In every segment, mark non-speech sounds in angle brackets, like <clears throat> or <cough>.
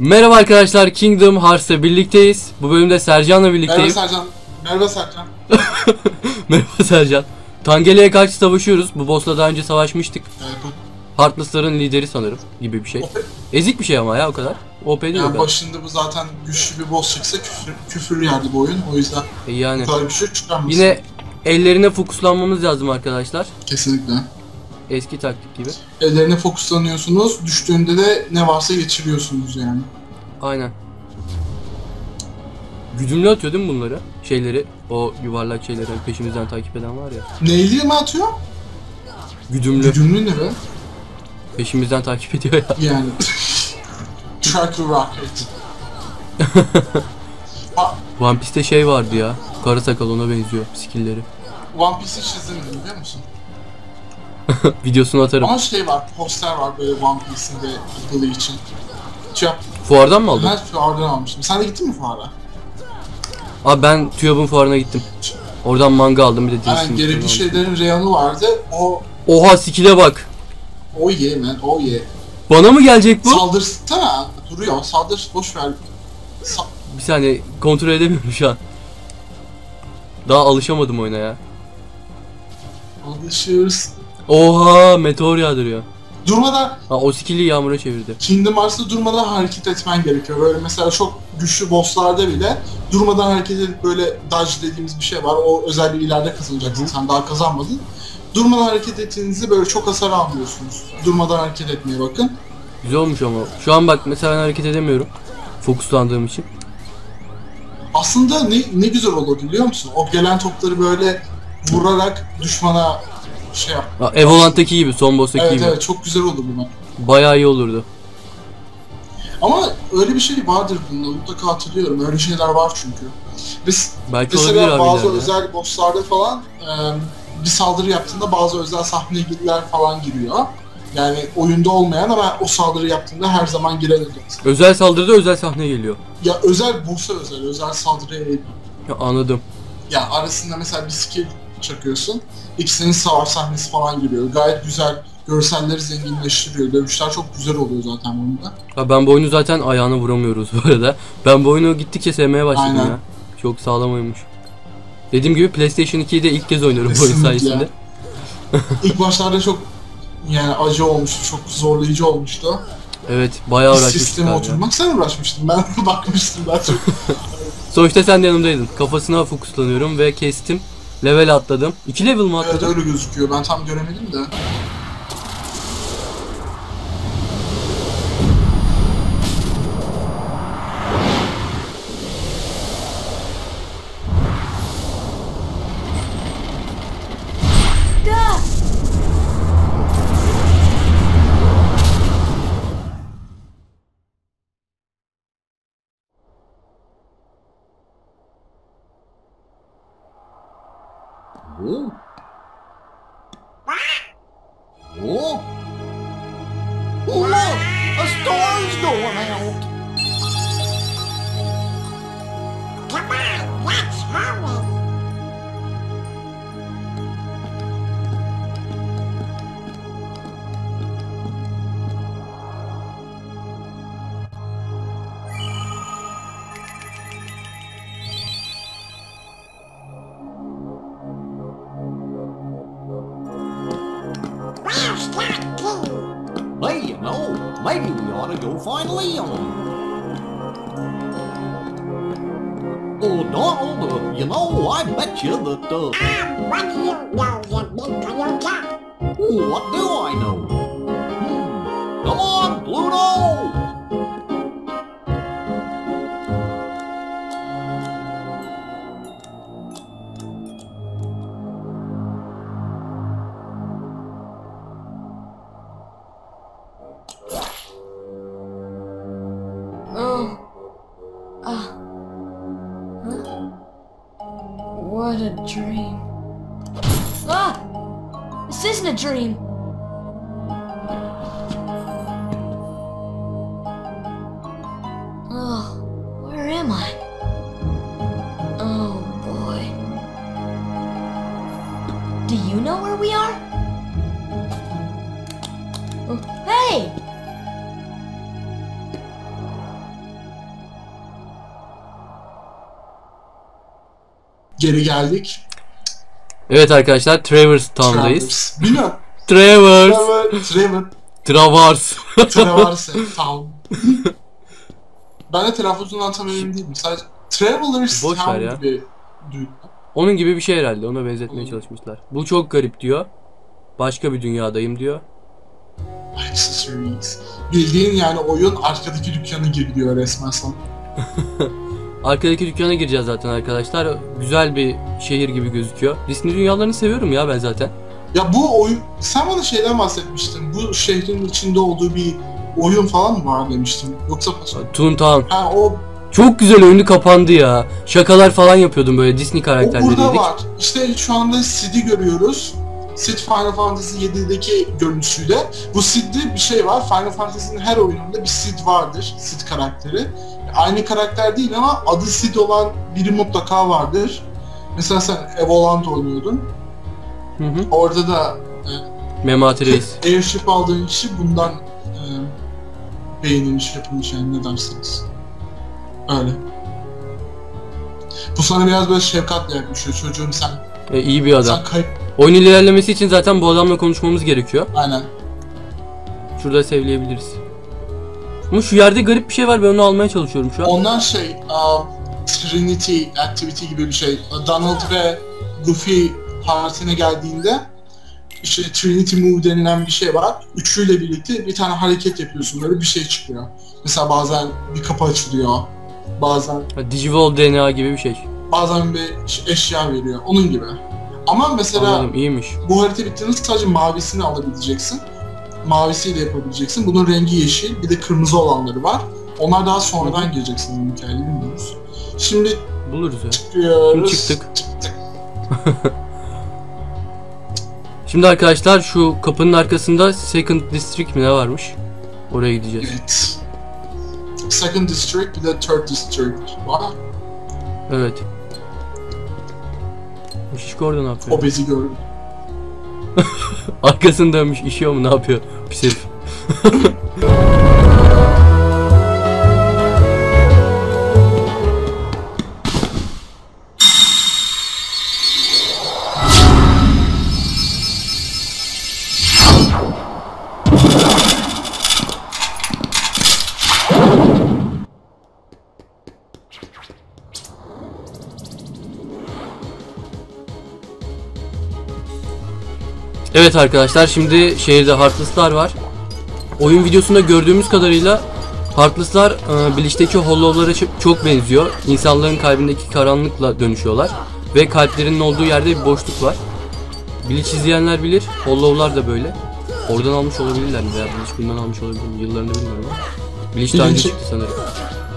Merhaba arkadaşlar Kingdom Hearts'la birlikteyiz. Bu bölümde Sercan'la Merhaba birlikteyim. Sercan. Merhaba Sercan. Merhaba Sercan. <laughs> Tangele'ye karşı savaşıyoruz. Bu boss'la daha önce savaşmıştık. Evet, Heartless'ların lideri sanırım gibi bir şey. o- Ezik bir şey ama ya o kadar. OP değil yani başında bu zaten güçlü bir boss çıksa küfür, küfür yerdi bu oyun. O yüzden E Yani bu kadar güçlü çıkarmasın. yine ellerine fokuslanmamız lazım arkadaşlar. Kesinlikle. Eski taktik gibi. Ellerine fokuslanıyorsunuz. Düştüğünde de ne varsa geçiriyorsunuz yani. Aynen. Güdümlü atıyor değil mi bunları? Şeyleri, o yuvarlak şeyleri peşimizden takip eden var ya. Neyli mi atıyor? Güdümlü. Güdümlü ne be? Peşimizden takip ediyor ya. Yani. <laughs> Tracker Rocket. Ha, <laughs> One Piece'te şey vardı ya. Kara sakal ona benziyor skill'leri. One Piece'i hiç izlemedim biliyor musun? <laughs> Videosunu atarım. Ama şey var, poster var böyle One Piece'in ve Bleach'in. Şey yap, Fuardan mı aldın? ben fuardan almıştım. Sen de gittin mi fuara? Abi ben TÜYAB'ın fuarına gittim. Oradan manga aldım bir de Aynen Disney. gerekli şeylerin reyonu vardı. O Oha skill'e bak. o ye man, o ye. Bana mı gelecek bu? Saldırsana, duruyor. Saldır, boş ver. Sa- Bir saniye kontrol edemiyorum şu an. Daha alışamadım oyuna ya. Alışıyoruz. Oha meteor yağdırıyor. Durmadan, Ha o skill'i yağmura çevirdi. Kingdom Hearts'ta durmadan hareket etmen gerekiyor. Böyle mesela çok güçlü bosslarda bile durmadan hareket edip böyle dodge dediğimiz bir şey var. O özelliği ileride kazanacaksın. Sen daha kazanmadın. Durmadan hareket ettiğinizde böyle çok hasar almıyorsunuz. Durmadan hareket etmeye bakın. Güzel olmuş ama. Şu an bak mesela ben hareket edemiyorum. Fokuslandığım için. Aslında ne, ne güzel olur biliyor musun? O gelen topları böyle vurarak düşmana şey yap. Evolant'taki gibi, son boss'taki Evet gibi. evet çok güzel olur bu. Bayağı iyi olurdu. Ama öyle bir şey vardır bunda mutlaka hatırlıyorum. Öyle şeyler var çünkü. Biz Belki mesela abi bazı ileride. özel bosslarda falan e, bir saldırı yaptığında bazı özel sahneler falan giriyor. Yani oyunda olmayan ama o saldırı yaptığında her zaman giren özel. Özel saldırıda özel sahne geliyor. Ya özel boss'a özel, özel saldırıya Ya, anladım. ya arasında mesela bir skill çakıyorsun. İkisinin savaş sahnesi falan giriyor. Gayet güzel görselleri zenginleştiriyor. Dövüşler çok güzel oluyor zaten oyunda. Ha, ben bu oyunu zaten ayağına vuramıyoruz bu arada. Ben bu oyunu gittikçe sevmeye başladım Aynen. ya. Çok sağlam oyunmuş. Dediğim gibi PlayStation 2'yi de ilk kez oynuyorum bu oyun sayesinde. <laughs> İlk başlarda çok yani acı olmuştu, çok zorlayıcı olmuştu. Evet bayağı uğraşmıştık sisteme oturmak sen uğraşmıştın. Ben <laughs> bakmıştım daha çok. <laughs> Sonuçta sen de yanımdaydın. Kafasına fokuslanıyorum ve kestim. Level atladım. 2 level mi evet atladım? öyle gözüküyor. Ben tam göremedim de. Maybe we ought to go find Leon. Oh, Donald, you know, I bet you that, uh, Um, what do you know, you big Toyota? what do I know? Hmm. Come on, Pluto! Geri geldik. Evet arkadaşlar Travers Town'dayız. Travers. Bilmiyorum. Travers. Trevor, Travers. Traverse <laughs> Town. ben de telaffuzundan tam emin değilim. Sadece Travelers Boş Town ya. gibi duydum. Onun gibi bir şey herhalde. Ona benzetmeye çalışmışlar. Bu çok garip diyor. Başka bir dünyadayım diyor. Bildiğin yani oyun arkadaki dükkana giriyor resmen sana. <laughs> Arkadaki dükkana gireceğiz zaten arkadaşlar. Güzel bir şehir gibi gözüküyor. Disney dünyalarını seviyorum ya ben zaten. Ya bu oyun, sen bana şeyden bahsetmiştin. Bu şehrin içinde olduğu bir oyun falan mı var demiştin. Yoksa Toontown. ha o, Çok güzel oyunu kapandı ya. Şakalar falan yapıyordum böyle Disney o burada karakterleriydik. var. İşte şu anda Sid'i görüyoruz. Sid Final Fantasy 7'deki görünüşüyle. Bu Sid'de bir şey var. Final Fantasy'nin her oyununda bir Sid vardır. Sid karakteri. Aynı karakter değil ama adı Sid olan biri mutlaka vardır. Mesela sen Evoland oynuyordun. Hı hı. Orada da Memati Reis. Airship aldığın kişi bundan e, beğenilmiş yapılmış yani ne dersiniz? Öyle. Bu sana biraz böyle şefkatle yaklaşıyor çocuğum sen. E, iyi bir adam. Sen kayıp. Oyun ilerlemesi için zaten bu adamla konuşmamız gerekiyor. Aynen. Şurada sevleyebiliriz. Ama şu yerde garip bir şey var ben onu almaya çalışıyorum şu an. Ondan şey um, Trinity Activity gibi bir şey. Donald ve Goofy partisine geldiğinde işte Trinity Move denilen bir şey var. Üçüyle birlikte bir tane hareket yapıyorsun böyle bir şey çıkıyor. Mesela bazen bir kapı açılıyor. Bazen Ha, Digivolve DNA gibi bir şey. bazen bir eşya veriyor. Onun gibi. Ama mesela Anladım iyiymiş. bu harita bittiğinde sadece mavisini alabileceksin. Mavisiyle yapabileceksin. Bunun rengi yeşil. Bir de kırmızı olanları var. Onlar daha sonradan girecek sanırım hikayeye bilmiyoruz. Şimdi Buluruz ya. çıkıyoruz. Çıktık. Şimdi arkadaşlar şu kapının arkasında Second District mi ne varmış? Oraya gideceğiz. Evet. Second District bir de Third District var. Evet. Bu şişko orada ne yapıyor? O bezi gördüm. <laughs> Arkasını dönmüş işiyor mu ne yapıyor? Pis herif. <laughs> Evet arkadaşlar şimdi şehirde Heartless'lar var. Oyun videosunda gördüğümüz kadarıyla Heartless'lar e, Bleach'teki Hollow'lara ço- çok benziyor. İnsanların kalbindeki karanlıkla dönüşüyorlar. Ve kalplerinin olduğu yerde bir boşluk var. Bleach izleyenler bilir. Hollow'lar da böyle. Oradan almış olabilirler mi? Veya Bleach bundan almış olabilir mi? Yıllarını bilmiyorum ama. Bleach daha önce çıktı sanırım.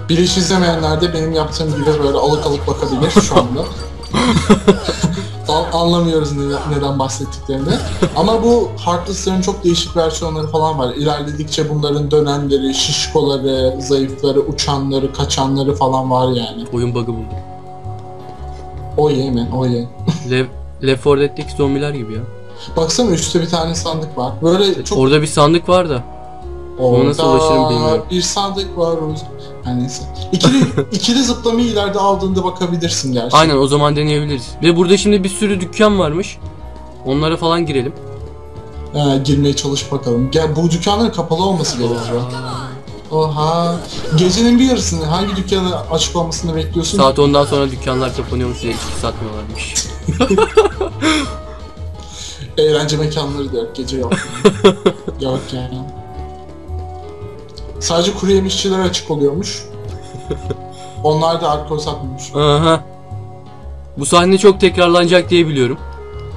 İş izlemeyenler de benim yaptığım gibi böyle alık alık bakabilir şu anda. <laughs> An- anlamıyoruz ne- neden bahsettiklerini. Ama bu Heartless'ların çok değişik versiyonları falan var. İlerledikçe bunların dönenleri, şişkoları, zayıfları, uçanları, kaçanları falan var yani. Oyun bug'ı buldum. O ye man, o ye. <laughs> Le Left 4 Dead'deki zombiler gibi ya. Baksana üstte bir tane sandık var. Böyle çok Orada bir sandık var da. Ona nasıl Orada ulaşırım bilmiyorum. Bir sandık var o yani neyse. İkili, <laughs> ikili zıplamayı ileride aldığında bakabilirsin gerçekten. Aynen o zaman deneyebiliriz. Ve burada şimdi bir sürü dükkan varmış. Onlara falan girelim. Ee, girmeye çalış bakalım. Gel bu dükkanların kapalı olması gerekiyor. Oha. Gecenin bir yarısını hangi dükkanı açık olmasını bekliyorsun? Saat 10'dan sonra dükkanlar kapanıyormuş size içki satmıyorlarmış. <laughs> Eğlence mekanları da yok. Gece yok. <laughs> yok yani. Sadece kuru yemişçiler açık oluyormuş. <laughs> Onlar da alkol satmıyormuş. Aha. Bu sahne çok tekrarlanacak diye biliyorum.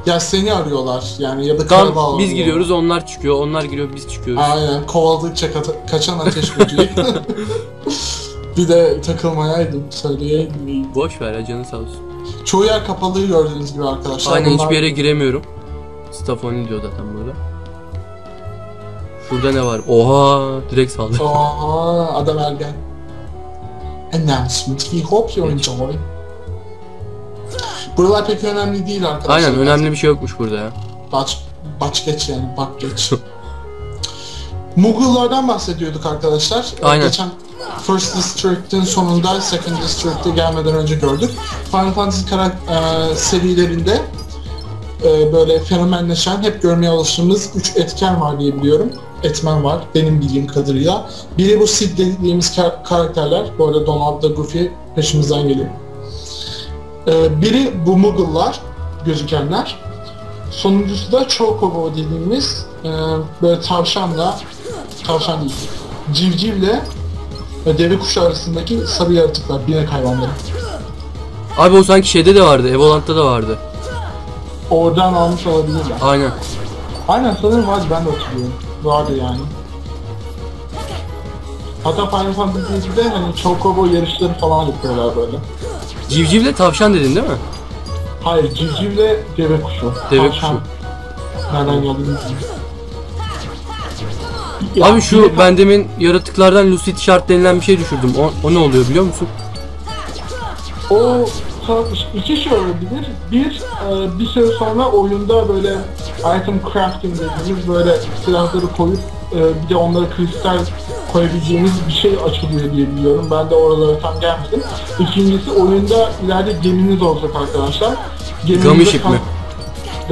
Ya seni arıyorlar yani ya da karabağ Tam biz arıyorlar. giriyoruz onlar çıkıyor, onlar giriyor biz çıkıyoruz. Aynen kovaladıkça kata- kaçan ateş <laughs> böceği. <laughs> bir de takılmayaydım, söyleyeydim iyi. Boş ver ya canı sağ olsun. Çoğu yer kapalı gördüğünüz gibi arkadaşlar. Aynen Bunlar- hiçbir yere giremiyorum. Staff diyor zaten burada. Şurada ne var? Oha direkt saldı. Oha adam ergen. Announcement. We hope you enjoy. Buralar pek önemli değil arkadaşlar. Aynen önemli bir şey yokmuş burada ya. Baş, baş geç yani bak geç. Mughullardan bahsediyorduk arkadaşlar. Aynen. Geçen First District'in sonunda Second District'e gelmeden önce gördük. Final Fantasy karak e, serilerinde e, böyle fenomenleşen, hep görmeye alıştığımız 3 etken var diye biliyorum. Etmen var benim bildiğim kadarıyla. Biri bu Sid dediğimiz kar- karakterler. Bu arada Donald da Goofy peşimizden geliyor. E, biri bu Muggle'lar, gözükenler. Sonuncusu da Chocobo dediğimiz e, böyle tavşanla, tavşan değil, civcivle ve deve kuşu arasındaki sarı yaratıklar, binek hayvanları. Abi o sanki şeyde de vardı. Evolant'ta da vardı. Oradan almış olabilirler. Aynen. Aynen sanırım vardı ben de hatırlıyorum. Vardı yani. Hatta Final Fantasy 7'de hani Chocobo yarışları falan yapıyorlar böyle. Civcivle tavşan dedin değil mi? Hayır, civcivle deve kuşu. Deve Tavşan. Nereden geldiğini bilmiyorum. Abi şu ben demin yaratıklardan Lucid Shard denilen bir şey düşürdüm. O, o ne oluyor biliyor musun? O iki şey olabilir. Bir, e, bir süre sonra oyunda böyle item crafting dediğimiz böyle silahları koyup e, bir de onlara kristal koyabileceğimiz bir şey açılıyor diye biliyorum. Ben de oralara tam gelmedim. İkincisi oyunda ileride geminiz olacak arkadaşlar. Kas-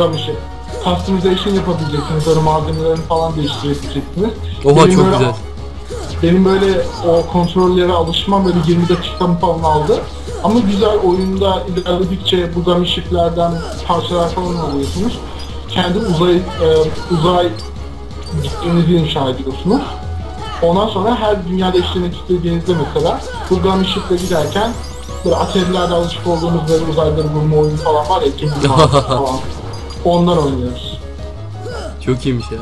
mi? Ship. Customization yapabileceksiniz. Böyle malzemelerini falan değiştirebileceksiniz. Oha Benim çok böyle- güzel. benim böyle o kontrollere alışmam böyle 20 dakikamı falan aldı. Ama güzel oyunda ilerledikçe bu gummy shiplerden parçalar falan alıyorsunuz. Kendi uzay e, uzay gittiğinizi inşa ediyorsunuz. Ondan sonra her dünyada işlemek istediğinizde mesela gummy shiple giderken böyle Atari'lerde alışık olduğumuz böyle uzayları vurma oyunu falan var ya Hearts <laughs> falan. Onlar oynuyoruz. Çok iyiymiş ya.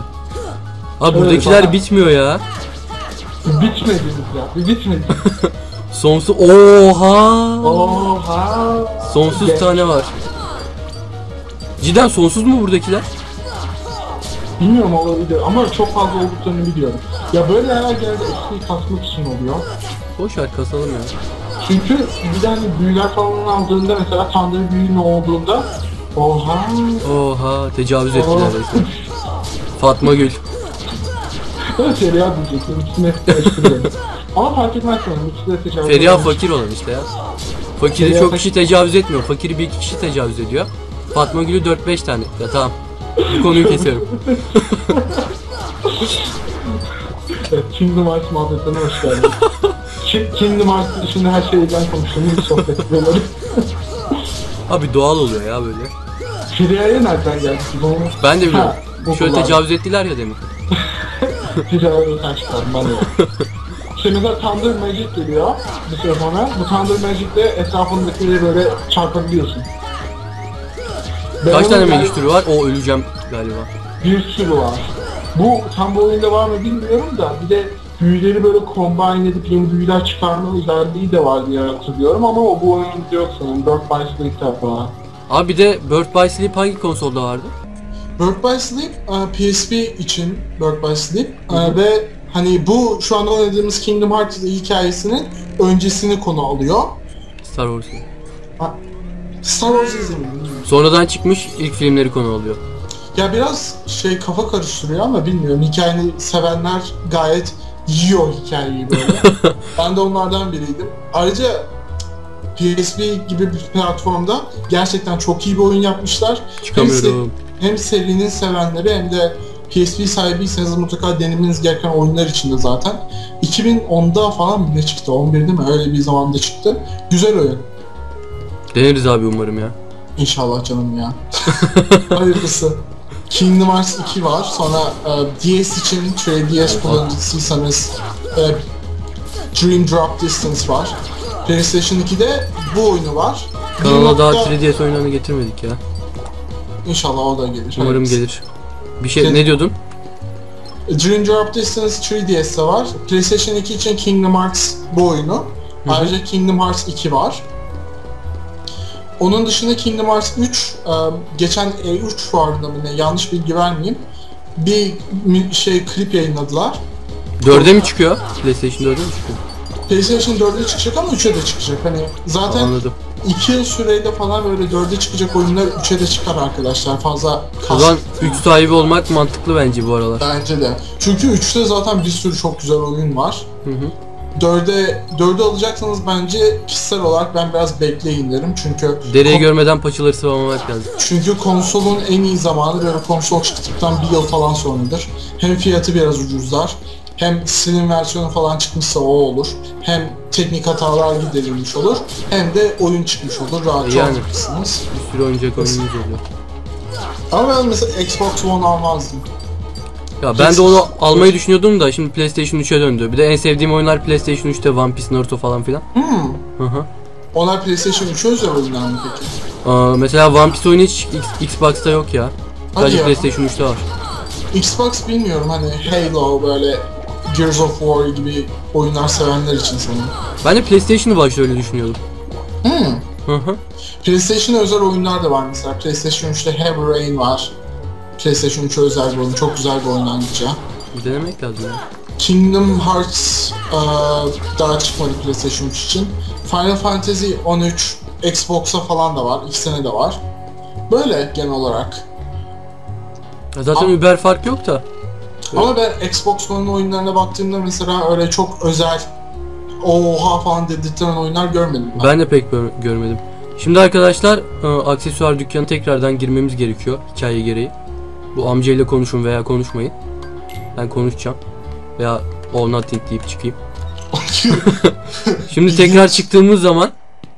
Abi Evet, buradakiler bana- bitmiyor ya. Bitmediniz ya. Bir bitmedi. <laughs> Sonsuz oha. Oha. Sonsuz Ge- tane var. Cidden sonsuz mu buradakiler? Bilmiyorum olabilir ama çok fazla olduklarını biliyorum. Ya böyle yerler genelde XP kasmak için oluyor. Boş ver kasalım ya. Çünkü bir hani büyüler falan aldığında mesela tanrı büyünün olduğunda Oha! Oha tecavüz ettiler resmen. Fatma Gül. Feriha diyecektim. İkisini karıştırıyorum. <laughs> Ama fark etmez sanırım. İkisi de tecavüz Feriha fakir olan işte ya. Fakiri Feriha çok kişi tecavüz etmiyor. Fakiri bir iki kişi tecavüz ediyor. Fatma Gül'ü 4-5 tane. Ya tamam. Bu konuyu kesiyorum. <laughs> Kingdom Hearts muhabbetlerine hoş geldin. Ki- Kingdom Hearts dışında her şeyden konuştuğumuz bir sohbet böyle. <laughs> Abi doğal oluyor ya böyle. Feriha'ya nereden geldik biz onu? Ben de biliyorum. Ha, bu Şöyle kulağım. tecavüz ettiler ya demin. Feriha'ya sen çıkardın ben de. <laughs> Şimdi mesela Thunder Magic geliyor bir süre sonra. Bu Thunder Magic'le etrafındakileri böyle çarpabiliyorsun. Ben Kaç tane magic türü var? O öleceğim galiba. Bir sürü var. Bu tam bu oyunda var mı bilmiyorum da bir de büyüleri böyle combine edip yeni büyüler çıkarma özelliği de var diye hatırlıyorum ama o bu oyunda yok sanırım. Bird by Sleep'te falan. Abi bir de Bird by Sleep hangi konsolda vardı? Bird by Sleep e, PSP için Bird by Sleep e, ve hani bu şu anda oynadığımız Kingdom Hearts hikayesinin öncesini konu alıyor. Star Wars. Star Wars izlemedim. Sonradan çıkmış ilk filmleri konu alıyor. Ya biraz şey kafa karıştırıyor ama bilmiyorum. Hikayeyi sevenler gayet yiyor hikayeyi böyle. <laughs> ben de onlardan biriydim. Ayrıca PSP gibi bir platformda gerçekten çok iyi bir oyun yapmışlar. Hem, Çıkamıyorum. se- hem serinin sevenleri hem de PSP sahibiyseniz mutlaka denemeniz gereken oyunlar içinde zaten. 2010'da falan ne çıktı? 11'de mi? Öyle bir zamanda çıktı. Güzel oyun. Deneriz abi umarım ya. İnşallah canım ya. <laughs> Hayırlısı. Kingdom Hearts 2 var. Sonra e, DS için 3DS kullanıcısıysanız e, Dream Drop Distance var. PlayStation 2'de bu oyunu var. Kanala daha 1.0 3DS oyunlarını getirmedik ya. İnşallah o da gelir. Umarım Hayırlısı. gelir. Bir şey Gelir. ne diyordun? Dream Drop Distance 3DS'de var. PlayStation 2 için Kingdom Hearts bu oyunu. Ayrıca Kingdom Hearts 2 var. Onun dışında Kingdom Hearts 3, e, geçen E3 fuarında mı ne, yanlış bilgi vermeyeyim. Bir şey klip yayınladılar. 4'e mi çıkıyor? PlayStation 4'e mi çıkıyor? PlayStation 4'e çıkacak ama 3'e de çıkacak. Hani zaten Anladım. 2 yıl süreyle falan böyle 4'e çıkacak oyunlar 3'e de çıkar arkadaşlar. Fazla O zaman 3 sahibi olmak mantıklı bence bu aralar. Bence de. Çünkü 3'te zaten bir sürü çok güzel oyun var. Hı hı. Dörde, dördü alacaksanız bence kişisel olarak ben biraz bekleyin derim çünkü Dereyi görmeden paçaları sıvamamak lazım. çünkü konsolun en iyi zamanı böyle konsol çıktıktan bir yıl falan sonradır. Hem fiyatı biraz ucuzlar, hem Slim versiyonu falan çıkmışsa o olur. Hem teknik hatalar giderilmiş olur. Hem de oyun çıkmış olur. Rahatça Yani. oynarsınız. Bir sürü oyuncak oyunumuz oluyor. Ama ben mesela Xbox One almazdım. Ya ben de onu almayı düşünüyordum da şimdi PlayStation 3'e döndü. Bir de en sevdiğim oyunlar PlayStation 3'te One Piece, Naruto falan filan. Hmm. Hı hı. Onlar PlayStation 3'e özel oyunlar mı peki? Aa, mesela One Piece oyunu hiç X- Xbox'ta yok ya. Hadi Sadece ya. PlayStation 3'te var. Xbox bilmiyorum hani Halo böyle Gears of War gibi oyunlar sevenler için sanırım. Ben de PlayStation'ı başta öyle düşünüyordum. Hmm. Hı hı. PlayStation'a özel oyunlar da var mesela. PlayStation 3'te Heavy Rain var. PlayStation 3'e özel bir oyun. Çok güzel bir. Bir denemek lazım. Kingdom Hearts eee, daha çıkmadı PlayStation 3 için. Final Fantasy 13 Xbox'a falan da var. İkisine de var. Böyle genel olarak. Zaten Ama- Uber fark yok da. Ama ben Xbox One'un oyunlarına baktığımda mesela öyle çok özel oha falan dedirten oyunlar görmedim ben. Ben de pek gör- görmedim. Şimdi arkadaşlar e, aksesuar dükkanı tekrardan girmemiz gerekiyor hikaye gereği. Bu amcayla konuşun veya konuşmayın. Ben konuşacağım. Veya all nothing deyip çıkayım. <laughs> Şimdi tekrar çıktığımız zaman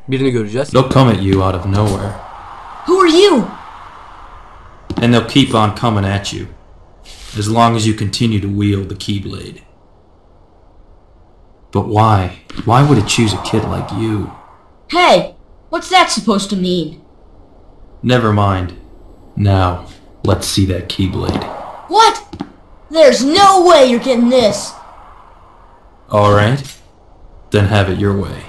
birini göreceğiz. They'll come at you out of nowhere, Who are you? and they'll keep on coming at you as long as you continue to wield the Keyblade. But why? Why would it choose a kid like you? Hey, what's that supposed to mean? Never mind. Now, let's see that Keyblade. What? There's no way you're getting this. Alright? Then have it your way.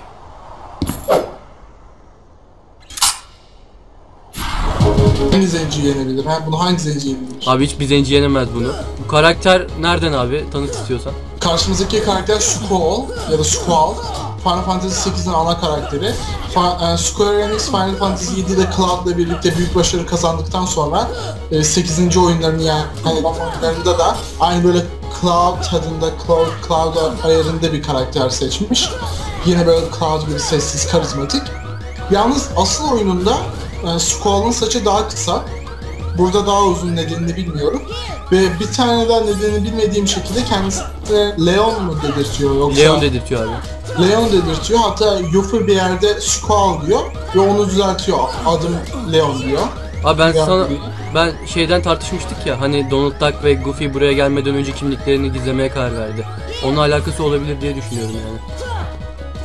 Hangi zenci yenebilir? Ha? Bunu hangi zenci yenebilir? Abi hiç bir zenci yenemez bunu. Bu karakter nereden abi? Tanıt istiyorsan. Karşımızdaki karakter Squall ya da Squall. Final Fantasy 8'in ana karakteri. Fa- e, Square Enix Final Fantasy 7'de Cloud'la birlikte büyük başarı kazandıktan sonra e, 8. oyunlarını yani oyunlarında da aynı böyle Cloud tadında, Cloud, Cloud ayarında bir karakter seçmiş. Yine böyle Cloud gibi sessiz, karizmatik. Yalnız asıl oyununda e, Squall'ın saçı daha kısa. Burada daha uzun nedenini bilmiyorum. Ve bir tane daha nedenini bilmediğim şekilde kendisi Leon mu dedirtiyor yoksa? Leon dedirtiyor abi. Leon dedirtiyor. Hatta Yuffie bir yerde Squall diyor ve onu düzeltiyor. Adım Leon diyor. Abi ben Ya- sana ben şeyden tartışmıştık ya hani Donald Duck ve Goofy buraya gelmeden önce kimliklerini gizlemeye karar verdi. Onunla alakası olabilir diye düşünüyorum yani.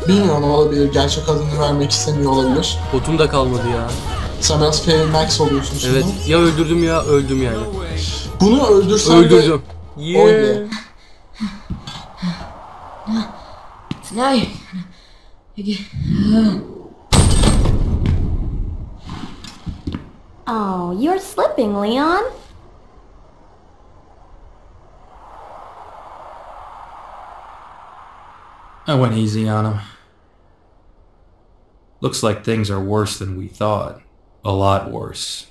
Bilmiyorum olabilir. Gerçek adını vermek istemiyor olabilir. Botum da kalmadı ya. Sen biraz Fail Max oluyorsun şimdi. Evet ya öldürdüm ya öldüm yani. Bunu öldürsen Öldürdüm. de Yeah. oyna. Now you... you get... Oh, you're slipping, Leon. I went easy on him. Looks like things are worse than we thought. A lot worse.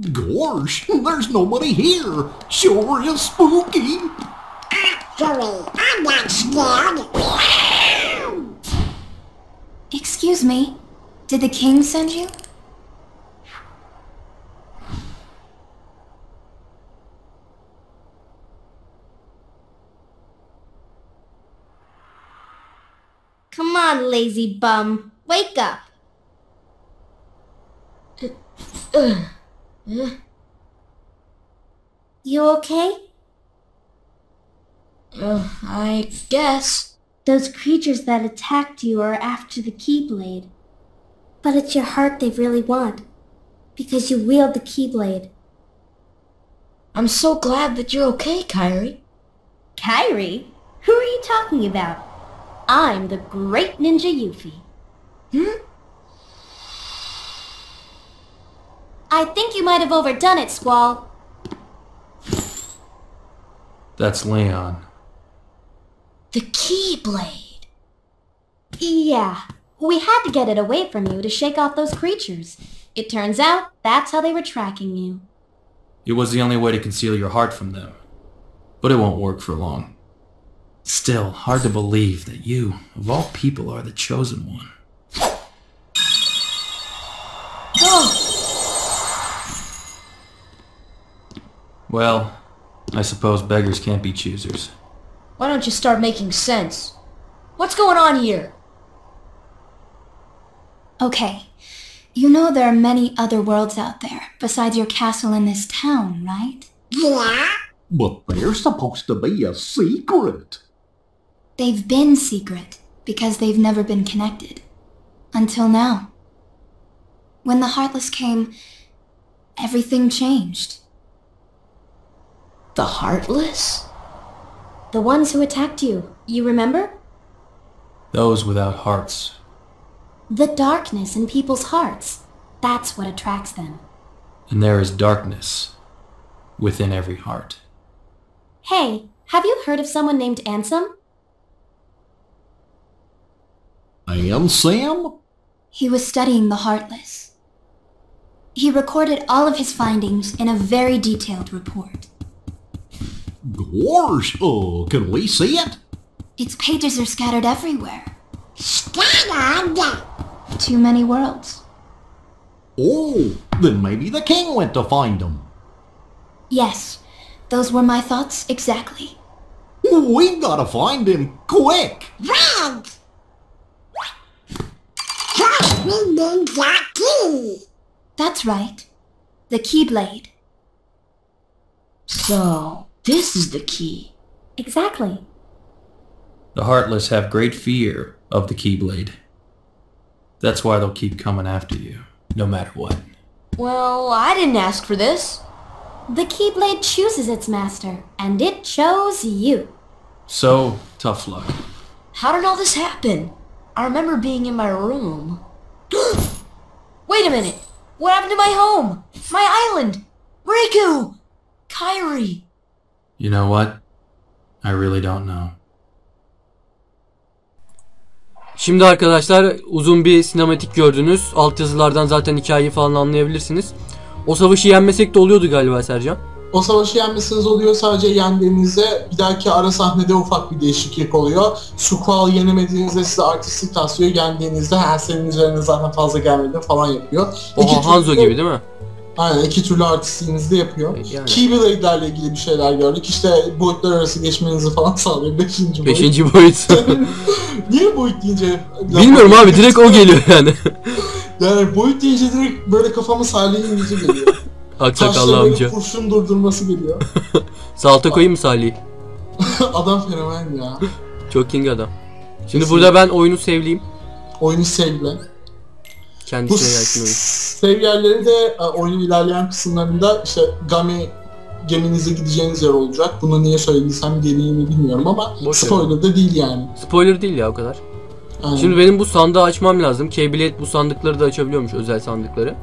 Gosh, there's nobody here. Sure is spooky. Actually, I'm not scared. Excuse me. Did the king send you? Come on, lazy bum. Wake up. <clears throat> You okay? Uh, I guess. Those creatures that attacked you are after the Keyblade. But it's your heart they really want. Because you wield the Keyblade. I'm so glad that you're okay, Kyrie. Kyrie? Who are you talking about? I'm the great ninja Yuffie. Hmm? I think you might have overdone it, Squall. That's Leon. The Keyblade. Yeah. We had to get it away from you to shake off those creatures. It turns out that's how they were tracking you. It was the only way to conceal your heart from them. But it won't work for long. Still, hard to believe that you, of all people, are the chosen one. Oh, Well, I suppose beggars can't be choosers. Why don't you start making sense? What's going on here? Okay. You know there are many other worlds out there besides your castle in this town, right? Yeah? But they're supposed to be a secret. They've been secret because they've never been connected. Until now. When the Heartless came, everything changed. The Heartless? The ones who attacked you, you remember? Those without hearts. The darkness in people's hearts. That's what attracts them. And there is darkness within every heart. Hey, have you heard of someone named Ansem? I am Sam? He was studying the Heartless. He recorded all of his findings in a very detailed report. Gosh, Oh, can we see it? Its pages are scattered everywhere. Scattered? Too many worlds. Oh, then maybe the king went to find them. Yes, those were my thoughts exactly. We gotta find him quick. Red! Trust me, Ninja King! That's right. The Keyblade. So, this is the key. Exactly. The Heartless have great fear of the Keyblade. That's why they'll keep coming after you, no matter what. Well, I didn't ask for this. The Keyblade chooses its master, and it chose you. So, tough luck. How did all this happen? I remember being in my room. <gasps> Wait a minute! What happened to my home? My island? Riku! Kyrie! You know what? I really don't know. Şimdi arkadaşlar uzun bir sinematik gördünüz. Altyazılardan zaten hikayeyi falan anlayabilirsiniz. O savaşı yenmesek de oluyordu galiba Sercan. O savaşı yenmesiniz oluyor sadece yendiğinizde bir dahaki ara sahnede ufak bir değişiklik oluyor. Squall yenemediğinizde size artistik taslıyor. Yendiğinizde her senin üzerine zaten fazla gelmedi falan yapıyor. İki Oha Hanzo türlü- gibi değil mi? Aynen iki türlü artistliğinizi de yapıyor. Yani. Keyblade'lerle ilgili bir şeyler gördük. İşte boyutlar arası geçmenizi falan <laughs> sağlıyor. Beşinci boyut. Beşinci boyut. <laughs> Niye boyut deyince? Bilmiyorum abi direkt o geliyor yani. <laughs> Yani boyut deyince direkt böyle kafama Salih'in yüzü geliyor. Taşla böyle amca. kurşun durdurması geliyor. Salta koyayım mı Salih? Adam fenomen ya. Çok king adam. Şimdi Kesinlikle. burada ben oyunu sevleyeyim. Oyunu sevle. Kendisine gelsin oyun. Save yerleri de e, oyunun ilerleyen kısımlarında işte Gami geminize gideceğiniz yer olacak. Bunu niye söylediysem gereğini bilmiyorum ama Boş spoiler da değil yani. Spoiler değil ya o kadar. Aynen. Şimdi benim bu sandığı açmam lazım. Keyblade bu sandıkları da açabiliyormuş özel sandıkları.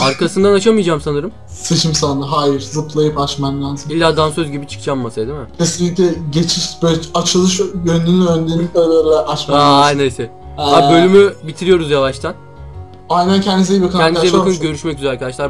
Arkasından <laughs> açamayacağım sanırım. Sıçım sandı. Hayır. Zıplayıp açman lazım. İlla dansöz gibi çıkacağım masaya değil mi? Kesinlikle geçiş böyle açılış yönünü önden öyle açman Aa lazım. neyse. Aa, Abi bölümü bitiriyoruz yavaştan. Aynen kendinize iyi bakın Kendinize arkadaşlar. bakın. Görüşmek üzere arkadaşlar.